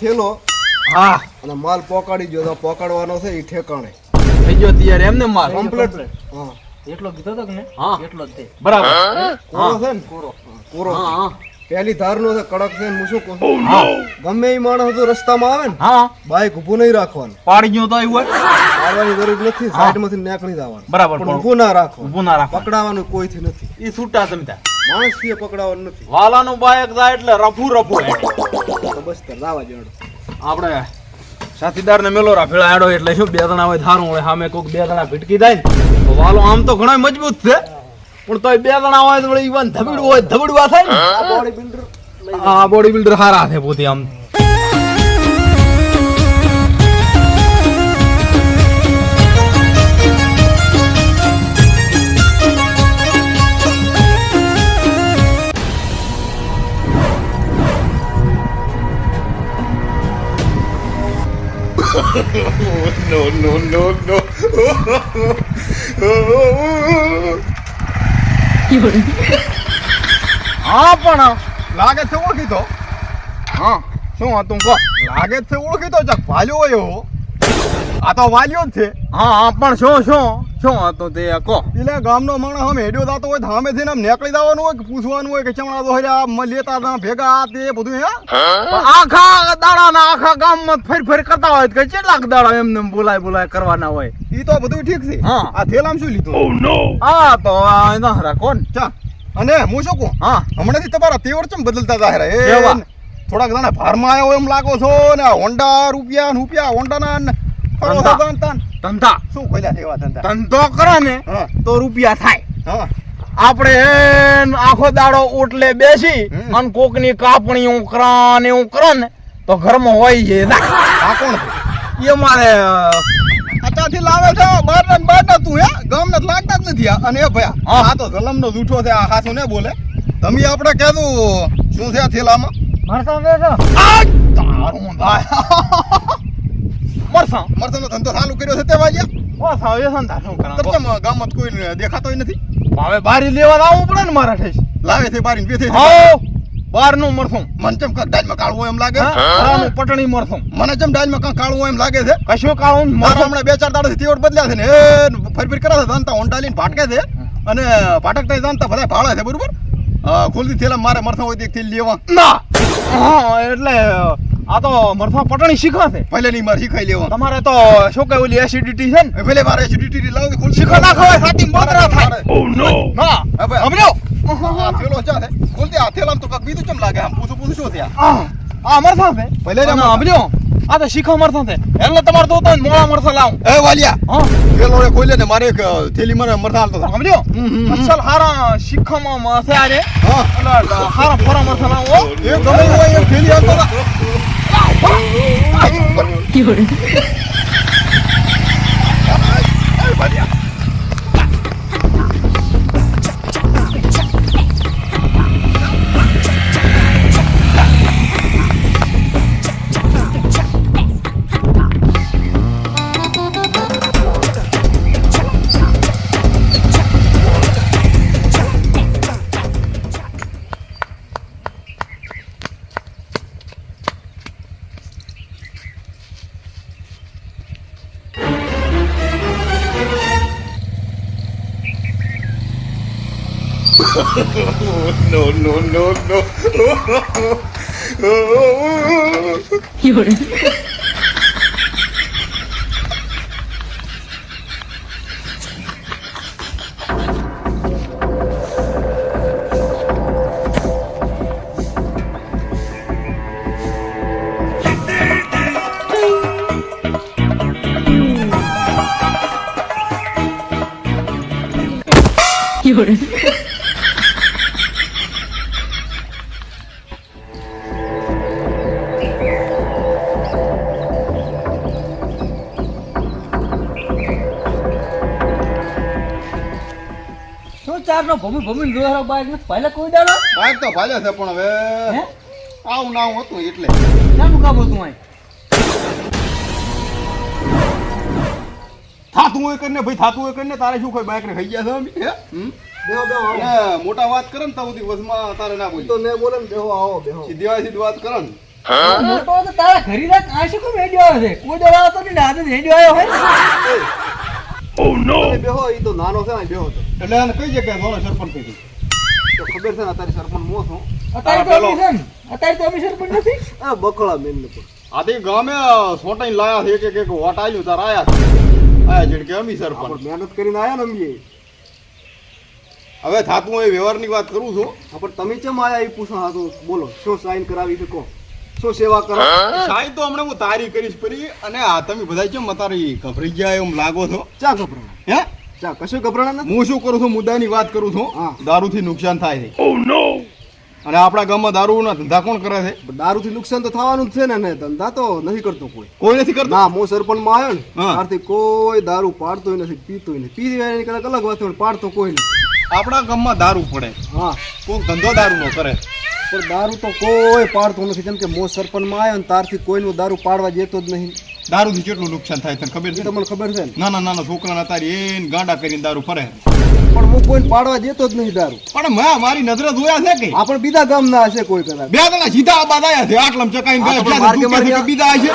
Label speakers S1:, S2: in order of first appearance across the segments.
S1: થેલો
S2: હા.
S1: અને માલ પોકાડી ગયો તો પોકાડવાનો છે એ ઠેકાણે.
S2: થઈ ગયો તૈયાર એમને માલ.
S1: કમ્પ્લીટ હા.
S3: એટલો કીધો તો કે ને
S2: હા.
S3: એટલો જ તે.
S2: બરાબર.
S1: કોરો છે ને? કોરો. કોરો.
S2: હા હા.
S1: પહેલી ધારનો છે કડક છે હું શું કહું? ગમે એ માણસ તો રસ્તામાં આવે ને
S2: હા.
S1: બાઈક ઊભું નહીં રાખવાનું.
S2: પાડી ગયો તો આવ્યું હોય.
S1: પાડવાની જરૂર નથી સાઈડમાંથી નીકળી જવાનું.
S2: બરાબર
S1: પણ ઊભું ના રાખો
S2: ઊભું ના રાખો
S1: પકડાવાનું કોઈથી નથી.
S2: એ છૂટા તમતા
S1: માણસથી પકડાવાનું નથી.
S2: વાલાનું બાયક જાય એટલે રફુ રફુ હેડે.
S1: તો બસ તાર લાવા જેવડો
S2: આપણે સાથીદારને મેલો રાફેળા આડો એટલે શું બે જણા હોય ધારું હોય સામે કોઈક બે જણા ભટકી જાય ને? તો વાલો આમ તો ઘણો મજબૂત છે. પણ તોય બે જણા હોય તો ઈવન ધબડું હોય ધબડવા થાય ને?
S1: બોડી બિલ્ડર
S2: આ બોડી બિલ્ડર હારા છે પોતે આમ. હા, પણ લાગે છે ઓળખીતો હા, શું હતું કહો લાગે છે ઓળખીતો ચક ભાલ્યો હોય એવો. આ તો વાલ્યો જ છે. હા હા પણ શું શું? શું હતો તે? કહો.
S1: એટલે ગામનો માણસ આમ હેડ્યો જાતો હોય તો સામેથી આમ નીકળી જવાનું હોય કે પૂછવાનું હોય કે ચમડા તો હર્યા મ લેતા ના ભેગા આ તે બધું હે?
S2: આખા દાડા ના આખા ગામમાં ફેર ફેર કરતા હોય કે કેટલાક દાડા એમને એમ બોલાય બોલાય કરવાના હોય.
S1: ઈ તો બધું ઠીક છે.
S2: હા.
S1: આ થેલામ શું લીધું?
S2: હા તો આ એના હરા કોણ?
S1: ચા. અને હું શું કહું?
S2: હા.
S1: હમણાંથી તમારા તેવર ચમ બદલતા તા હેરા? એ થોડાક દાણા ભારમાં આવ્યો એમ લાગો છો ને હોન્ડા રૂપિયા રૂપિયા હોન્ડાના
S2: ધંધા.
S1: તાન તાન.
S2: ધંધા.
S1: શું ખોલ્યા છે એવા ધંધા?
S2: ધંધો કરે ને તો રૂપિયા થાય. આપણે આખો દાડો ઓટલે બેસી અને કોકની કાપણી હું ને હું ને તો ઘરમાં હોય છે.
S1: આ કોણ
S2: એ મારે
S1: અચાથી લાવે છે બાર ને બાર ના તું હે. ગામ ને લાગતા જ નથી. આ. અને એ ભયા આ તો જલમ નો જૂઠો છે આ હાસુ ને બોલે. તમે આપણે કીધું શું છે આ થેલામાં?
S3: મરસા વેચો
S2: તારું દાય. મરસાં.
S1: મરસાનો ધંધો ચાલુ કર્યો છે તે વાજ્યા
S2: ઓ સાવ એ સંધા શું કરા
S1: તમ ગામમાં કોઈ દેખાતોય નથી?
S2: હવે બારી લેવા આવવું પડે ને મારા ઠેસ.
S1: લાવે છે બારી છે
S2: આવો બાર. નું મરસું.
S1: મને ચમ ડાળમાં કાળું હોય એમ લાગે.
S2: ઘરાનું પટણી મરસું.
S1: મને ચમ ડાજમાં કાંઈક કાળું હોય એમ લાગે છે.
S2: કશું કાળું
S1: મારા હમણાં બે ચાર દાડાથી તેવડ બદલ્યા છે ને એ ફરી ફરી કરે છે જાણતા હોન્ડા લઈને ભાટકે છે. અને ભાટકતા જાણતા બધા ભાળે છે બરોબર? ખુલતી થેલા મારે મરસા હોય તે લેવા.
S2: ના! હા એટલે આ તો મરસા પટણી શીખવાશે.
S1: પહેલે ની મારે શીખાઈ લેવા
S2: તમારે તો શું કે ઓલી એસિડિટી છે ને?
S1: પહેલે મારે એસિડિટી લાવ ખુલતી
S2: શીખો ના ખવાય સાચી મોતરા થાય. ના
S1: હવે
S2: સમજો.
S1: આ થેલો ચા છે ખુલતી આ થેલામાં તો કક બીજું કેમ લાગે? આમ પૂછું પૂછું શું થયા?
S2: આ આ મરસા છે.
S1: પહેલે ને
S2: અને આ તો શીખો મરફા છે. એટલે તમારે તો તો મોળા મરફા લાવ.
S1: એ વાલિયા
S2: હા.
S1: થેલો ને ખોલે ને મારે એક થેલી મને મરફા આલતો હતો.
S2: સમજો?
S1: હમ, હમ, હમ.
S2: અસલ હારા શીખામાં મસે આજે
S1: હા.
S2: એટલે હારા ફોરા મરસા લાવ
S1: એ ગમે હોય થેલી હાલતો હતો. એ
S3: શું ચાર નો ભમી ભમી જોહારો બાઈક ને પહેલા કોઈ દાડો.
S1: બાઈક તો ભાલે છે પણ હવે
S3: હે?
S1: આવું ના આવું હતું એટલે.
S3: શાનું કામ હતું અહીં?
S1: થાતું હોય કરીને ભાઈ થાતું હોય કરીને તારે શું કોઈ બાઈક ને ખાઈ ગયા છે અમે? હમ? મોટા વાત કરે ને તો બધી માં તારે ના બોલી.
S4: તો ને બોલે ને બેહો આવો બેહો.
S1: સીધી વાત સીધી વાત કરે ને.
S3: મોટો તો તારા ઘરી રાખ આ શું કેમ હેડ્યો છે? કોઈ દવા તો નહીં ને આજે હેડ્યો આવ્યો હોય
S4: તમે બેહો ઈ તો નાનો છે ને બેહો તો
S1: એટલે એને કઈ જગ્યાએ ધોળે સરપંચ કીધું
S4: તો ખબર છે ને અત્યારે સરપંચ મો છું
S3: અત્યારે તો અમી છે ને અત્યારે તો અમી સરપંચ નથી
S4: આ બકળા બેન ને
S1: આથી ગામે સોટાઈ લાયા છે એક એક વોટ આલ્યું તાર આયા છે. આયા જેડ કે અમી સરપંચ
S4: મહેનત કરીને આયા ને અમીએ
S1: હવે થાતું એ વ્યવહારની વાત કરું છું
S4: પણ તમે ચમ આયા એ પૂછો હા તો બોલો શું સાઈન કરાવી કહો શું સેવા કરો?
S1: સાહેબ તો હમણાં હું તારી કરીશ પરી અને આ તમે બધા કેમ તારી ગભરાઈ ગયા એમ લાગો છો?
S4: ચા ગભરાણા.
S1: હે?
S4: ચા કશું ગભરાણા નથી?
S1: હું શું કરું છું મુદ્દાની વાત કરું છું.
S4: હા.
S1: દારૂથી નુકસાન થાય છે. અને આપણા ગામમાં દારૂના ધંધા કોણ કરે છે?
S4: દારૂ થી નુકસાન તો થવાનું જ છે ને ને ધંધા તો નથી કરતો કોઈ.
S1: કોઈ નથી કરતો?
S4: ના હું સરપંચમાં આવ્યો ને ત્યારથી કોઈ દારૂ પાડતો નથી પીતોય નથી. પી એની કદાચ અલગ વાત હોય, પાડતો કોઈ નથી.
S1: આપણા ગામમાં દારૂ પડે.
S4: હા.
S1: કોઈક ધંધો દારૂ નો કરે.
S4: પણ દારૂ તો કોઈ પાડતો નથી. કેમ કે મો સરપંચમાં આવ્યો ને ત્યારથી કોઈનું દારૂ પાડવા જતો જ નહીં.
S1: દારૂથી કેટલું નુકસાન થાય તને ખબર છે?
S4: તમને ખબર છે
S1: નાના નાના છોકરાના તારી એન ગાંડા કરીને દારૂ ફરે.
S4: પણ હું કોઈને પાડવા જેતો જ નહીં દારૂ.
S1: પણ મેં મારી નજરે જોયા છે કે?
S4: આપણે પણ બીજા ગામના હશે કોઈ કદાચ.
S1: બે જણા સીધા આબાદ આવ્યા છે આટલામ ચકાઈને ગયા બીજા હશે.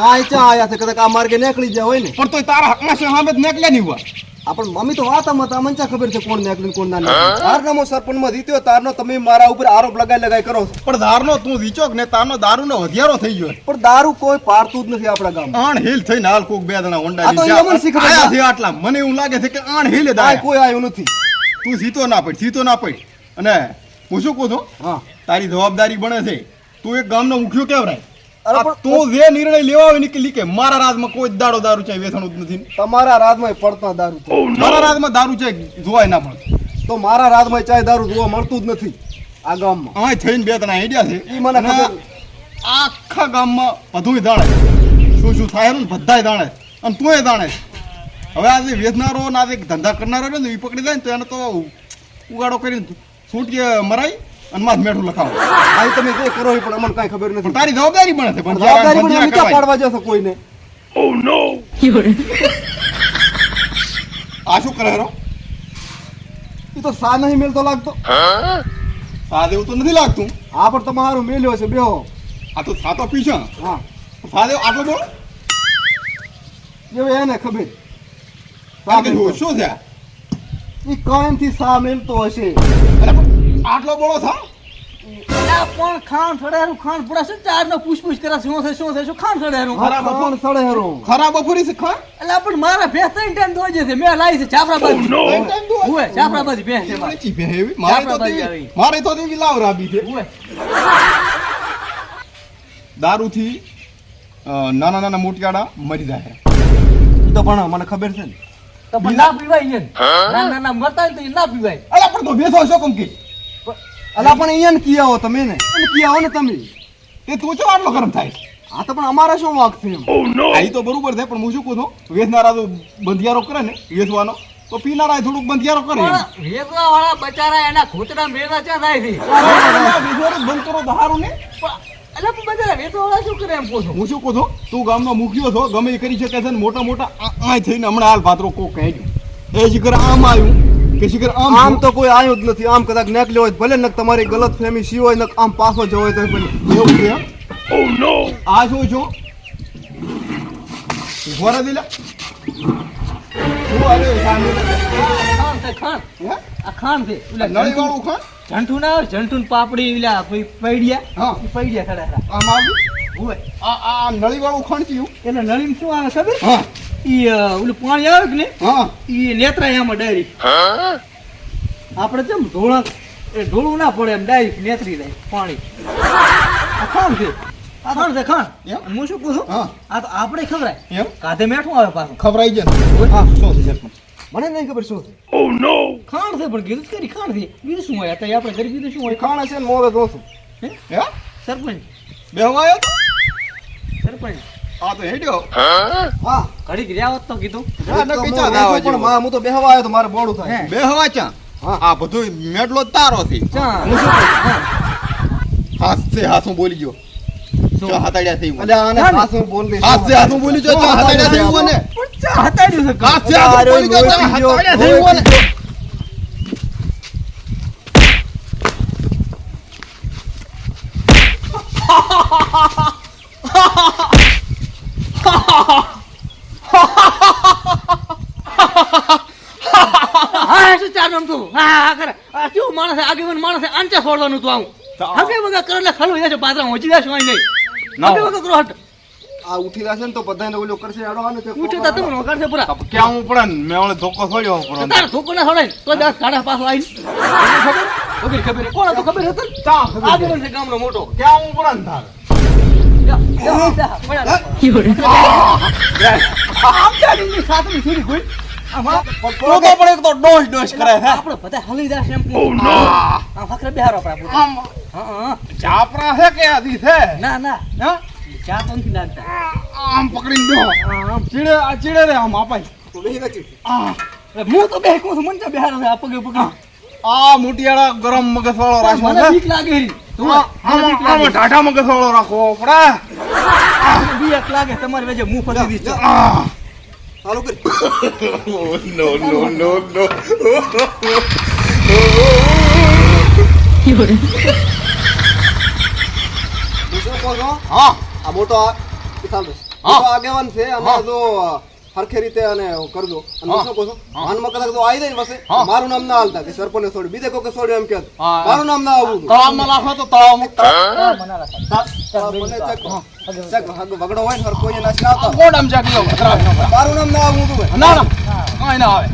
S4: આ ચા આયા છે? કદાચ આ માર્ગે નીકળી જાય હોય ને.
S1: પણ તો તારા હકમાં સામે જ નીકળ્યા નહીં હુઆ.
S4: આ પણ મમ્મી તો વાતામાં હતા મને ચા ખબર છે કોણ નીકળ્યું કોણ ના નીકળ્યું તારના હું સરપંચમાં જીત્યો તારનો તમે મારા ઉપર આરોપ લગાઈ લગાઈ કરો છો.
S1: પણ દારનો તું વિચોક ને તારનો દારૂનો વધિયારો થઈ ગયો.
S4: પણ દારૂ કોઈ પારતું જ નથી આપણા ગામ
S1: આણ હિલ થઈને હાલ કોક બે જણા હોન્ડા
S4: આ તો
S1: લઈને
S4: શીખવા
S1: આયા છે આટલા. મને એવું લાગે છે કે આણ હિલ
S4: કાંઈ કોઈ આયો નથી.
S1: તું સીતો ના પડ સીતો ના પડ. અને હું શું કહું છું?
S4: હા.
S1: તારી જવાબદારી બને છે. તું એક ગામનો મુખ્યો કેવરાય?
S4: અરે પણ
S1: તું જે નિર્ણય લેવા હોય નીકળી કે મારા રાજમાં કોઈ દાડો દારૂ ચાય વેચાણું જ નથી.
S4: તમારા રાજમાં પડતા દારૂ
S1: મારા રાજમાં દારૂ ચાય જોવાય ના મળે
S4: તો મારા રાજમાં ચાય દારૂ જોવા મળતું જ નથી આ ગામમાં.
S1: અહીં થઈને બે ત્રણ આઈડિયા છે.
S4: ઈ મને ખબર.
S1: આખા ગામમાં બધુંય જાણે શું શું થાય ને બધાય જાણે અને તુંય જાણે હવે આ જે વેચનારો ને આ જે ધંધા કરનારો ને એ પકડી જાય ને તો એને તો ઉગાડો કરીને છૂટીએ મરાય. અને મેઠું લખાવો.
S4: આ તમે જે કરો પણ અમને કાંઈ ખબર
S1: પણ
S4: નથી
S1: તારી જવાબદારી પણ છે પણ
S4: જવાબદારી પણ અમે ક્યાં. પાડવા જશો કોઈને?
S1: આ શું કરે રો
S4: એ તો સા નહીં મેલતો લાગતો.
S1: સા દેવું તો નથી લાગતું.
S4: આ પણ તમારું મેલ્યો છે બેહો.
S1: આ તો સાતો પીછો
S4: હા.
S1: સા દેવ આટલો બોલો.
S4: એવું એને ખબર.
S1: શું છે
S4: એ કાયમથી સા મેલતો હશે.
S1: આટલો બોળો થા?
S3: અલા પણ ખાણ સડારું ખાણ પડે છે ચાર નો પૂછપૂછ કરે શું છે શું છે શું ખાણ સડારું
S1: ખરા બપોર.
S4: કોણ સડે
S1: ખરાબ બપોરી છે ખા
S3: એટલે પણ મારા ભેંસ ત્રણ ટાઈમ દોજે છે મેં લાવી છે ચાપરાબાજી.
S1: ત્રણ
S3: હોય છે મારી.
S1: બે તો. મારે તો લાવ રાબી છે.
S3: હોય
S1: દારૂથી નાના નાના મોટિયાડા મરી જાય
S4: તો પણ મને ખબર છે ને.
S3: તો પણ ના પીવાય ના ના ના મરતા તો એ ના પીવાય.
S1: અલા પણ તો બેસો છો કમ કે?
S4: અલા પણ અહીંયા ને કિયા હો તમે ને. એને કિયા હો ને તમે.
S1: તે તું છો આટલો ગરમ થાય?
S4: આ તો પણ અમારા શું વાક છે એમ?
S1: આ તો બરોબર છે પણ હું શું કહું છું? વેચનારા તો બંધિયારો કરે ને વેચવાનો. તો પીનારા થોડુંક બંધિયારો કરે
S3: વેચવા વાળા બચારા એના ખોતરા મેળવા ચા થાય છે?
S1: બંધ કરો દહારું ને.
S3: અલા પણ બચારા વેચવા વાળા શું કરે એમ કહું
S1: હું શું કહું છું? તું ગામનો મુખ્યો છો ગમે એ કરી શકે છે ને મોટા મોટા આ- થઈને હમણાં હાલ પાત્રો કોક કહેજો એ શિખર આમ આવ્યું. કે શિખર આમ
S4: આમ તો કોઈ આવ્યું જ નથી આમ કદાચ નેકલ્યો હોય ભલે નક તમારી ગલત ફેમી સી હોય નક આમ પાછો જવો હોય તો પણ
S1: એવું છે નો આ જો જો. રહે દિલા
S3: જંઠું ના જંઠું પાપડી પડ્યા પૈડિયા ખડા
S1: આમ આવ્યું
S3: હોય
S1: આ આ નળી વાળું ખાન થયું
S3: એટલે નળીમાં શું આવે ખબર?
S1: હા.
S3: ઈ ઓલું પાણી આવે કે ને
S1: હા.
S3: ઈ નેત્રાય આમાં ડાયરેક્ટ આપણે કેમ ઢોળા એ ઢોળું ના પડે એમ ડાયરેક્ટ નેત્રી જાય પાણી. આ ખાણ છે. આ ખાણ છે ખાણ. હું શું
S1: હા.
S3: આ તો આપણે ખબરાય કાધે મેઠું આવે પાછું.
S1: ખબરાઈ જાય
S4: હા
S1: શું છે
S4: મને નહીં ખબર શું છે.
S3: ખાણ છે પણ કીધું કરી ખાણ છે. બીજું શું હોય? અત્યારે આપણે કરી બીજું શું હોય?
S4: ખાણ હશે ને મોવે જોશું
S1: હે?
S3: સરપંચ.
S1: બેહવા આવ્યો
S3: સરપંચ
S1: આ તો હેડ્યો.
S4: હા
S3: ઘડીક રહ્યા હોત તો કીધું.
S4: ના
S1: નક્કી ચા
S4: બેઠો પણ. માં હું તો બેહવા આવ્યો તો મારે બોડું થાય.
S1: બેહવા ચા આ બધું મેડલો જ તારો છે.
S3: ચા.
S1: હું. શું હાથ હું બોલી ગયો. ચા હાથાડ્યા થઈ
S4: એટલે આને
S3: ના, ના.
S4: હું બોલ.
S1: હાથ હું બોલી ગયો. ચા હાથાડ્યા થઈ હું
S3: ચા હટાડ્યું છે.
S1: હાથ હાથ બોલી ગયો. ચા હાથાડ્યા થઈ હું ને
S3: હા તું હા હા કરે. આ કેવું માણસ આગેવાન માણસ આંચે છોડવાનું તું આવું. હવે વગર કરે એટલે ખલવું જશે પાત્રા હોજી જશે હોય નહીં.
S2: ના
S3: હવે. વગર કરો હટ.
S4: આ ઉઠી જશે ને તો બધાને ઓલો કરશે આડો આને
S3: ઉઠે તો તમે વગાડશે પૂરા.
S2: તો ક્યાં હું પડે ને? મેં ઓલે ધોકો છોડ્યો પડે.
S3: તાર ધોકો ના છોડાય તો દસ સાડા પાછો આવી ખબર? ખબર ખબર. કોણ હતો? ખબર હતો?
S2: તા.
S3: આગેવાન છે ગામનો મોટો.
S2: ક્યાં હું પડે ને તારે.
S3: આમ ચાલીને સાતમી સીડી ખોઈ.
S2: તો તો પણ એક તો ડોશ ડોશ કરે છે.
S3: આપણે બધા હલી જશે એમ કે. આમ ફકરે બેહારો આપણે આપણે.
S2: આમ.
S3: હા, હા.
S2: ચાપરા છે કે આધી છે?
S3: ના ના.
S2: હા?
S3: ચા તો નથી લાગતા
S2: આમ પકડીને બેહો.
S3: આમ.
S2: ચીડે આ ચીડે રે આમ આપાય
S4: તો નહીં નથી
S2: આ
S3: હું તો બેહકું છું મને બેહારો આ પગે પગે.
S2: આ મોટિયાળા ગરમ મગજ વાળો રાખવો
S3: મને બીક લાગે. તું
S2: આમાં
S3: લાગે.
S2: મગજ વાળો રાખવો પડે.
S3: બીક લાગે તમારી વજે મું ફસી દીધી
S2: આ
S4: ચાલુ કરી હું શું કહું છું?
S2: હા.
S4: આ મોટો આગેવાન છે અને. જો હરખે રીતે અને કરજો. અને. શું કહો છું? કદાચ જો આવી જાય ને વસે, મારું નામ ના હાલતા કે સરપંચ છોડ્યું બીજે કોકે છોડ્યું એમ કે. મારું નામ ના આવું
S2: તળાવમાં નાખો તો
S4: ચેક ચેક વગડો હોય ને હરખો એ નાશ ના આવતા
S2: ગોડામ જાગી લો
S4: મારું નામ ના આવું તું
S2: ના ના. કાંઈ ના આવે.